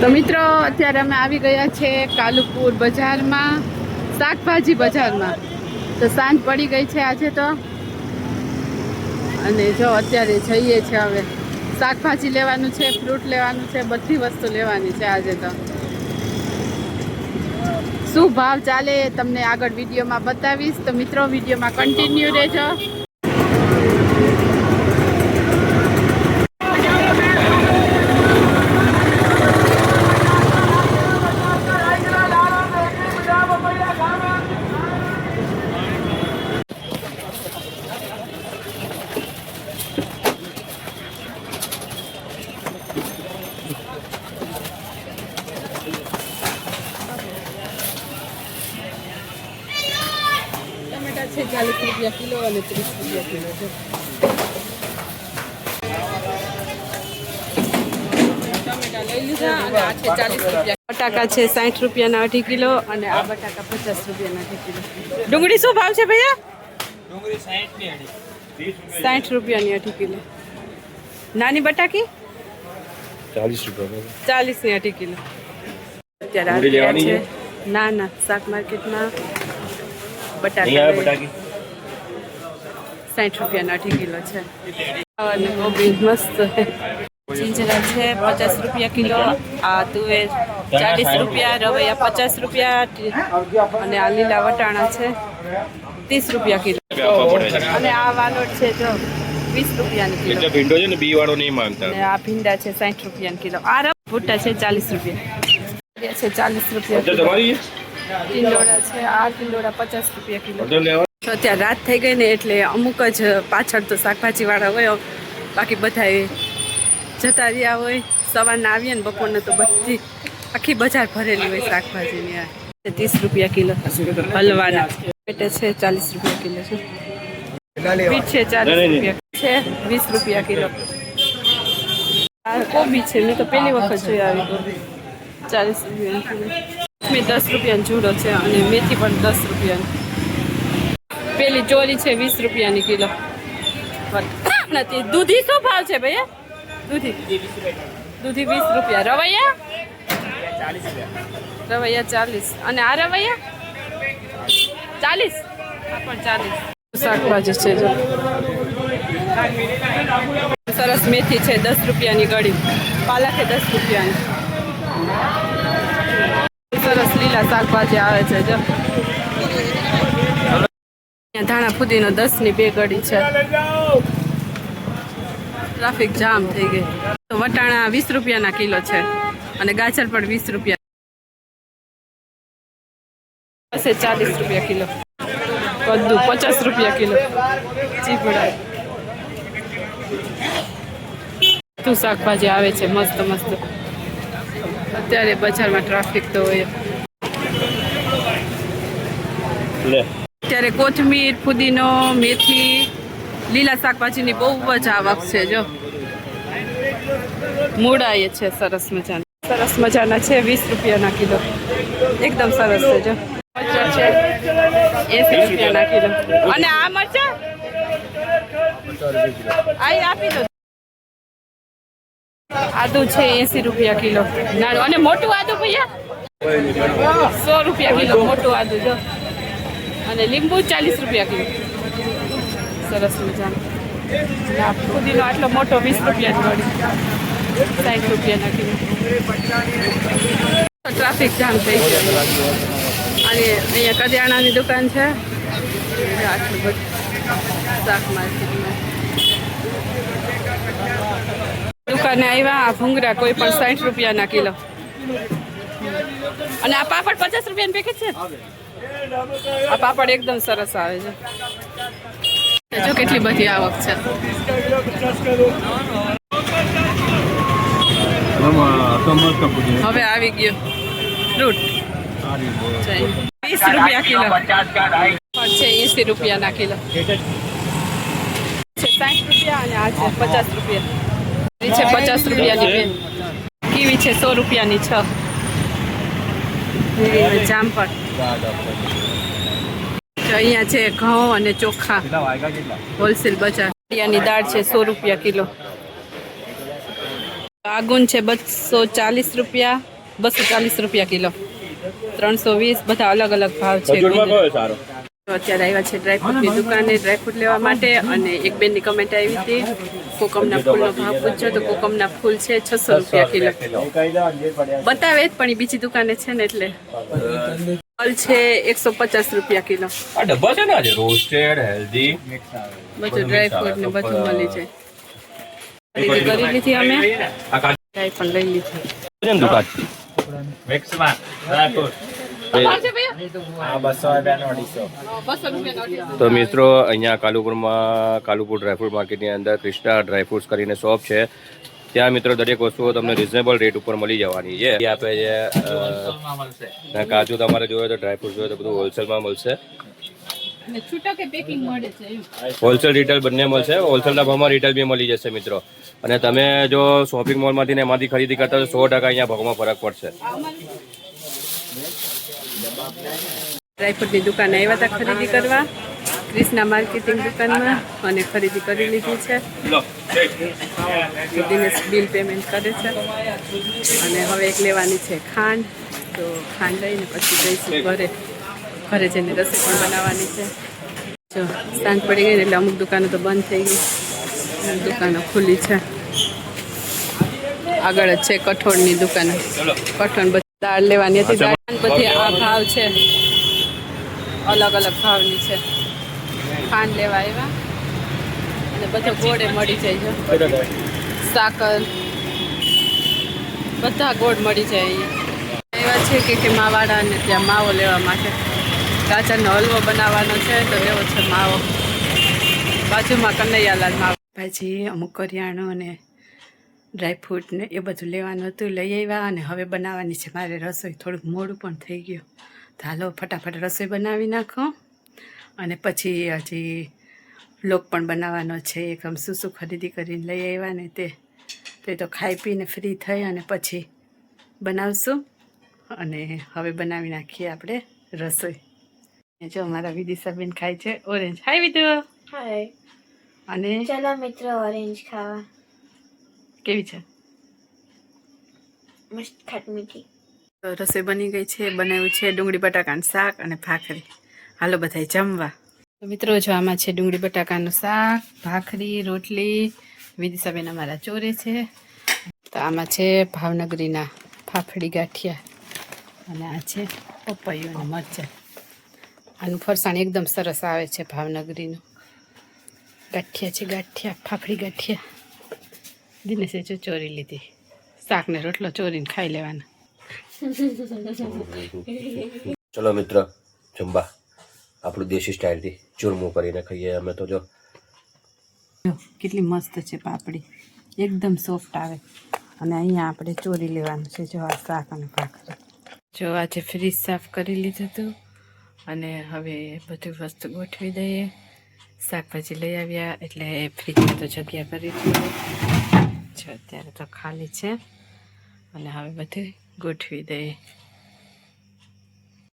તો મિત્રો, અત્યારે અમે આવી ગયા છે કાલુપુર બજારમાં, શાકભાજી બજારમાં. તો સાંજ પડી ગઈ છે આજે તો. અને જો અત્યારે જઈએ છે હવે. શાકભાજી લેવાનું છે, ફ્રૂટ લેવાનું છે, બધી વસ્તુ લેવાની છે આજે તો. શું ભાવ ચાલે તમને આગળ વિડીયોમાં બતાવીશ. તો મિત્રો, વિડીયોમાં કન્ટિન્યુ રહેજો. ટમેટા છે ચાલીસ રૂપિયા કિલો અને ત્રીસ રૂપિયા કિલો છે. બટાકા છે સાઠ રૂપિયાના અઢી કિલો અને આ બટાકા પચાસ રૂપિયાના અઢી કિલો. ડુંગળી શું ભાવ છે ભૈયા? ડુંગળી સાઠની રૂપિયાની અઢી કિલો. નાની બટાકી? ચાલીસ રૂપિયા ચાલીસની અઢી કિલો. અત્યારે ના ના શાક માર્કેટમાં. બટાકા સાઠ રૂપિયાના અઢી કિલો છે. અને મસ્ત. ચીંજરા છે પચાસ રૂપિયા કિલો. આ તુવેર ચાલીસ રૂપિયા. રવૈયા પચાસ રૂપિયા અને આ લીલા વટાણા છે ત્રીસ રૂપિયા કિલો. અને આ વાલોડ છે જો વીસ રૂપિયાની કિલો. ભીંડો છે ને બી વાળો નહીં માંગતા અને આ ભીંડા છે સાઠ રૂપિયાની કિલો. આ રવ છે ચાલીસ રૂપિયા. છે ચાલીસ રૂપિયા તમારી ટીંડોળા છે. આ ટીંડોળા પચાસ રૂપિયા કિલો. તો અત્યારે રાત થઈ ગઈ ને એટલે અમુક જ પાછળ તો શાકભાજીવાળા હોય બાકી બધા જતા રહ્યા હોય. સવારના આવીએ ને બપોરને તો બધી આખી બજાર ભરેલી હોય શાકભાજીની આ. ત્રીસ રૂપિયા કિલો. હલવાના. પેટે છે ચાલીસ રૂપિયા કિલો છે. બીટ છે ચાલીસ. રૂપિયા છે વીસ રૂપિયા કિલો. આ કોબી છે મેં તો પહેલી વખત જોઈ આવી. કોબી ચાલીસ રૂપિયા કિલો. મેં દસ રૂપિયાનો જુડો છે અને મેથી પણ દસ રૂપિયાની. પેલી ચોરી છે વીસ રૂપિયાની કિલો. નથી, દૂધી શું ભાવ છે ભૈયા? દૂધી. દૂધી વીસ રૂપિયા. રવૈયા? રવૈયા ચાલીસ. અને આ રવૈયા? ચાલીસ? પણ ચાલીસ. શાકભાજી છે જો. સરસ મેથી છે, દસ રૂપિયાની ગળી પાલક છે દસ રૂપિયાની. લીલા શાકભાજી આવે છે, જો. ધાણા ફુદીનો દસની બે ગડી છે. ટ્રાફિક જામ થઈ ગઈ. તો વટાણા વીસ રૂપિયાના કિલો છે અને ગાજર પણ વીસ રૂપિયા. છે ચાલીસ રૂપિયા કિલો. કદ્દુ પચાસ રૂપિયા કિલો. ચીપડા તું શાકભાજી આવે છે? મસ્ત મસ્ત. અત્યારે બજારમાં ટ્રાફિક તો હોય. લે. અત્યારે કોથમીર ફુદીનો મેથી લીલા શાકભાજીની બહુ જ આવક છે જો. મૂળા એ છે સરસ મજાના. સરસ મજાના છે વીસ રૂપિયાના કિલો. એકદમ સરસ છે જો. મરચાં છે એસી રૂપિયાના કિલો. અને આ મરચા? આ આપી દો. આદુ છે એસી રૂપિયા કિલો. અને મોટું આદુ ભૈયા? સો રૂપિયા કિલો મોટું આદુ જો. અને લીંબુ ચાલીસ રૂપિયા કિલો. સરસ મજાનું. ફુદીનો આટલો મોટો વીસ રૂપિયા વળી. સાઠ રૂપિયાના કિલો. ટ્રાફિક જામ થઈ ગયો. અને અહીંયા કરિયાણાની દુકાન છે. આટલું બધું શાક માર્કેટમાં. દુકાને આવ્યા, આ ભૂંગરા કોઈ પણ સાઠ રૂપિયાના કિલો. અને આ પાપડ પચાસ રૂપિયાનું પેકેટ છે? આ પાપડ એકદમ સરસ આવે છે. જો કેટલી બધી આવક છે. હવે આવી ગયો. ફ્રૂટ વીસ રૂપિયા કિલો. છે એસી રૂપિયાના કિલો. છે સાઠ રૂપિયા અને આ છે પચાસ રૂપિયા. છે પચાસ રૂપિયાની બે કીવી છે સો રૂપિયાની છ. જામફળ. તો અહીંયા છે ઘઉં અને ચોખા. હોલસેલ બજાર. ની દાળ છે સો રૂપિયા કિલો. આગુન છે બસો ચાલીસ રૂપિયા બસો ચાલીસ રૂપિયા કિલો. ત્રણસો વીસ બધા અલગ અલગ ભાવ છે. અત્યારે આવ્યા છે ડ્રાયફ્રૂટની દુકાને ડ્રાયફ્રૂટ લેવા માટે અને એક બેનની કમેન્ટ આવી હતી કોકમના ફૂલનો ભાવ પૂછ્યો તો કોકમના ફૂલ છે છસો રૂપિયા કિલો. બતાવે જ પણ એ બીજી દુકાને છે ને એટલે. ફળ છે એકસો પચાસ રૂપિયા કિલો. ડબ્બા છે ને આજે? રોસ્ટેડ હેલ્ધી બધું ડ્રાયફ્રૂટ ને બધું મળી જાય. ખરીદી કરી લીધી અમે ડ્રાય પણ લઈ લીધી. દુકાન. મિક્સમાં ડ્રાયફ્રૂટ તો મિત્રો અહીંયા કાલુપુરમાં કાલુપુર ડ્રાયફ્રૂટ માર્કેટની અંદર ક્રિષ્ના ડ્રાયફ્રૂટ્સ કરીને શોપ છે. ત્યાં મિત્રો દરેક વસ્તુઓ તમને રિઝનેબલ રેટ ઉપર મળી જવાની છે. એ આપે છે કાજુ તમારે જોઈએ તો ડ્રાયફ્રૂટ જોઈએ તો બધું હોલસેલમાં મળશે. છૂટા કે પેકિંગ મળે છે હોલસેલ રિટેલ બંને મળશે. હોલસેલના ભાવમાં રિટેલ બી મળી જશે મિત્રો. અને તમે જો શોપિંગ મોલમાંથી ને એમાંથી ખરીદી કરતા તો સો ટકા અહીંયા ભાવમાં ફરક પડશે. ડ્રાયફ્રૂટની દુકાને આવ્યા હતા ખરીદી કરવા. ક્રિષ્ના માર્કેટિંગ દુકાનમાં અને ખરીદી કરી લીધી છે. દિનેશ બિલ પેમેન્ટ કરે છે. અને હવે એક લેવાની છે ખાંડ. તો ખાંડ લઈને પછી જઈશું ઘરે. ઘરે જઈને રસોઈ પણ બનાવવાની છે. જો સાંજ પડી ગઈ ને એટલે અમુક દુકાનો તો બંધ થઈ ગઈ. દુકાનો ખુલ્લી છે. આગળ જ છે કઠોળની દુકાન. કઠોળ દાળ લેવાની હતી. દાળ બધી આ ભાવ છે. અલગ અલગ ભાવની છે. ખાંડ લેવા આવ્યા. અને બધો ગોળે મળી જાય છે. સાકર. બધા ગોળ મળી જાય અહીંયા. એવા છે કે કે માવાડાને ત્યાં માવો લેવા માટે. ગાજરનો હલવો બનાવવાનો છે તો લેવો છે માવો. બાજુમાં કનૈયાલાલ માવો. ભાજી અમુક કરિયાણું અને ડ્રાયફ્રૂટ ને એ બધું લેવાનું હતું લઈ આવ્યા અને હવે બનાવવાની છે. મારે રસોઈ થોડુંક મોડું પણ થઈ ગયું. તો હાલો ફટાફટ રસોઈ બનાવી નાખો. અને પછી હજી લોક પણ બનાવવાનો છે. એકમ શું શું ખરીદી કરીને લઈ આવ્યા ને તે તે તો ખાઈ પીને ફ્રી થઈ અને પછી બનાવશું. અને હવે બનાવી નાખીએ આપણે રસોઈ. જો મારા વિદિશાબેન ખાય છે ઓરેન્જ. હાય વિદુ. હાય અને? ચલો મિત્રો ઓરેન્જ ખાવા. કેવી છે? મસ્ત ખાટ મીઠી. તો રસોઈ બની ગઈ છે બનાવ્યું છે ડુંગળી બટાકાનું શાક અને ભાખરી. હાલો બધાય જમવા. તો મિત્રો જો આમાં છે ડુંગળી બટાકાનું શાક ભાખરી રોટલી વિદિશાબેન અમારા ચોરે છે. તો આમાં છે ભાવનગરીના ફાફડી ગાંઠિયા અને આ છે પપૈયું અને મરચાં. આનું ફરસાણ એકદમ સરસ આવે છે ભાવનગરીનું. ગાંઠિયા છે ગાંઠિયા ફાફડી ગાંઠિયા. દિનેશે જો ચોરી લીધી. શાકને રોટલો ચોરીને ખાઈ લેવાનો. ચલો મિત્ર જમવા. આપણું દેશી સ્ટાઇલથી ચૂરમું કરીને ખાઈએ અમે તો જો. જો કેટલી મસ્ત છે પાપડી. એકદમ સોફ્ટ આવે. અને અહીંયા આપણે ચોરી લેવાનું છે જો આ શાક અને ભાખરી. જો આજે ફ્રીજ સાફ કરી લીધું હતું. અને હવે બધી વસ્તુ ગોઠવી દઈએ. શાકભાજી લઈ આવ્યા એટલે ફ્રીજમાં તો જગ્યા કરી દીધી. જો અત્યારે તો ખાલી છે. અને હવે બધું ગોઠવી દઈએ.